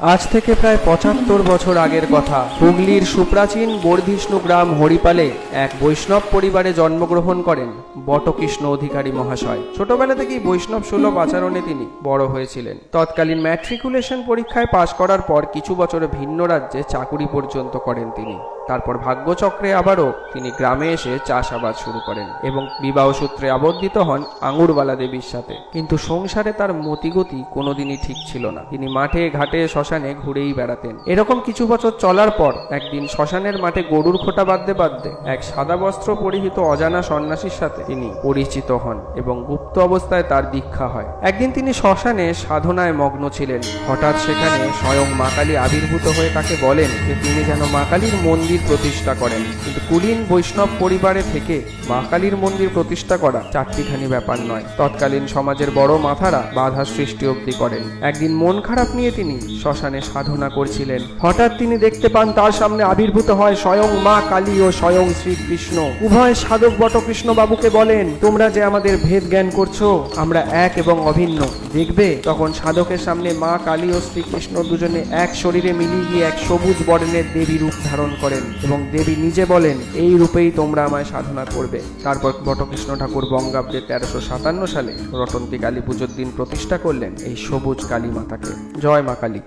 আজ থেকে প্রায় পঁচাত্তর বছর আগের কথা। হুগলির সুপ্রাচীন বর্ধিষ্ণু গ্রাম হরিপালে এক বৈষ্ণব পরিবারে জন্মগ্রহণ করেন বটকৃষ্ণ অধিকারী মহাশয়। ছোটবেলা থেকেই বৈষ্ণব সুলভ আচরণে তিনি বড় হয়েছিলেন। তৎকালীন ম্যাট্রিকুলেশন পরীক্ষায় পাশ করার পর কিছু বছর ভিন্ন রাজ্যে চাকুরি পর্যন্ত করেন তিনি। তারপর ভাগ্যচক্রে আবারও তিনি গ্রামে এসে চাষাবাদ শুরু করেন এবং বিবাহ সূত্রে আবদ্ধিত হন আঙুরবালা দেবীর সাথে। কিন্তু সংসারে তার মতিগতি কোনোদিনই ঠিক ছিল না। তিনি মাঠে, ঘাটে, শ্মশানে ঘুরেই বেড়াতেন। এরকম কিছু বছর চলার পর একদিন শ্মশানের মাঠে গরুর খোটা বাঁধতে বাঁধতে এক সাদা বস্ত্র পরিহিত অজানা সন্ন্যাসীর সাথে তিনি পরিচিত হন এবং গুপ্ত অবস্থায় তার দীক্ষা হয়। একদিন তিনি শ্মশানে সাধনায় মগ্ন ছিলেন। হঠাৎ সেখানে স্বয়ং মা কালী আবির্ভূত হয়ে তাকে বলেন যে তিনি যেন মা কালীর মন্দির প্রতিষ্ঠা করেন। কিন্তু কুলীন বৈষ্ণব পরিবারে থেকে মা কালীর মন্দির প্রতিষ্ঠা করা চারটিখানি ব্যাপার নয়। তৎকালীন সমাজের বড় মাথারা বাধা সৃষ্টি অবধি করেন। একদিন মন খারাপ নিয়ে তিনি শ্মশানে সাধনা করছিলেন। হঠাৎ তিনি দেখতে পান তার সামনে আবির্ভূত হয় স্বয়ং মা কালী ও স্বয়ং শ্রীকৃষ্ণ। উভয় সাধক বটকৃষ্ণ বাবুকে বলেন, তোমরা যে আমাদের ভেদ জ্ঞান করছ, আমরা এক এবং অভিন্ন। দেখবে, তখন সাধকের সামনে মা কালী ও শ্রীকৃষ্ণ দুজনে এক শরীরে মিলিয়ে গিয়ে এক সবুজ বর্ণের দেবী রূপ ধারণ করেন। এবং দেবী নিজে বলেন, এই রূপেই তোমরা আমায় সাধনা করবে। তারপর বটকৃষ্ণ ঠাকুর বঙ্গাব্দে তেরোশো সাতান্ন সালে রটন্তী কালী পুজোর দিন প্রতিষ্ঠা করলেন এই সবুজ কালী মাতাকে। জয় মা কালী।